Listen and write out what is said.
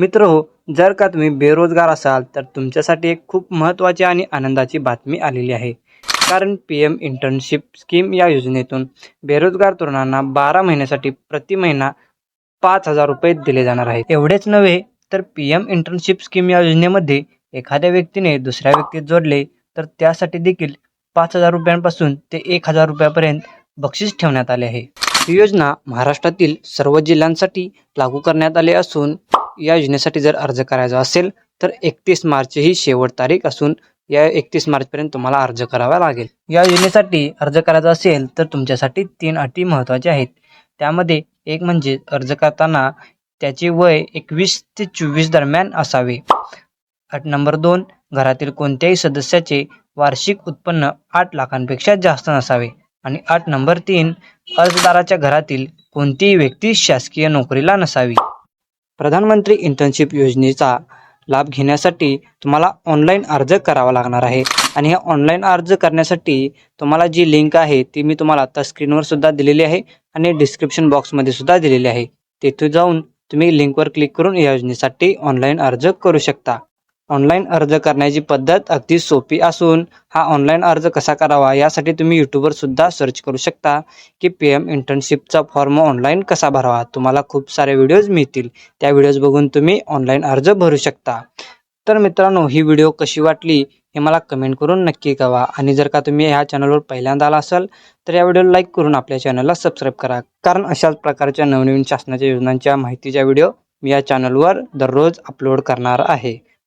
मित्र हो जर का तुम्ही बेरोजगार असाल तर तुमच्यासाठी एक खूप महत्त्वाची आणि आनंदाची बातमी आलेली आहे. कारण पी एम इंटर्नशिप स्कीम या योजनेतून बेरोजगार तरुणांना बारा महिन्यासाठी प्रति महिना पाच हजार रुपये दिले जाणार आहेत. एवढेच नव्हे तर पी एम इंटर्नशिप स्कीम या योजनेमध्ये एखाद्या व्यक्तीने दुसऱ्या व्यक्तीत जोडले तर त्यासाठी देखील पाच हजार रुपयांपासून ते एक हजार रुपयापर्यंत बक्षीस ठेवण्यात आले आहे. ही योजना महाराष्ट्रातील सर्व जिल्ह्यांसाठी लागू करण्यात आली असून या योजनेसाठी जर अर्ज करायचा असेल तर एकतीस मार्च ही शेवट तारीख असून या एकतीस मार्चपर्यंत तुम्हाला अर्ज करावा लागेल. या योजनेसाठी अर्ज करायचा असेल तर तुमच्यासाठी तीन अटी महत्त्वाच्या आहेत. त्यामध्ये एक म्हणजे अर्ज करताना त्याचे वय एकवीस ते चोवीस दरम्यान असावे. अट नंबर दोन घरातील कोणत्याही सदस्याचे वार्षिक उत्पन्न आठ लाखांपेक्षा जास्त नसावे. आणि अट नंबर तीन अर्जदाराच्या घरातील कोणतीही व्यक्ती शासकीय नोकरीला नसावी. प्रधानमंत्री इंटर्नशिप योजनेचा लाभ घेण्यासाठी तुम्हाला ऑनलाईन अर्ज करावा लागणार आहे. आणि ह्या ऑनलाईन अर्ज करण्यासाठी तुम्हाला जी लिंक आहे ती मी तुम्हाला आता स्क्रीनवर सुद्धा दिलेली आहे आणि डिस्क्रिप्शन बॉक्समध्ये सुद्धा दिलेली आहे. तेथे जाऊन तुम्ही लिंकवर क्लिक करून या योजनेसाठी ऑनलाईन अर्ज करू शकता. ऑनलाईन अर्ज करण्याची पद्धत अगदी सोपी असून हा ऑनलाईन अर्ज कसा करावा यासाठी तुम्ही यूट्यूबवर सुद्धा सर्च करू शकता. की पी एम इंटर्नशिपचा फॉर्म ऑनलाईन कसा भरावा? तुम्हाला खूप सारे व्हिडिओज मिळतील. त्या व्हिडिओज बघून तुम्ही ऑनलाईन अर्ज भरू शकता. तर मित्रांनो ही व्हिडिओ कशी वाटली हे मला कमेंट करून नक्की कळवा. आणि जर का तुम्ही ह्या चॅनलवर पहिल्यांदा आला असाल तर या व्हिडिओला लाईक करून आपल्या चॅनलला सबस्क्राईब करा. कारण अशाच प्रकारच्या नवनवीन शासनाच्या योजनांच्या माहितीच्या व्हिडिओ मी या चॅनलवर दररोज अपलोड करणार आहे.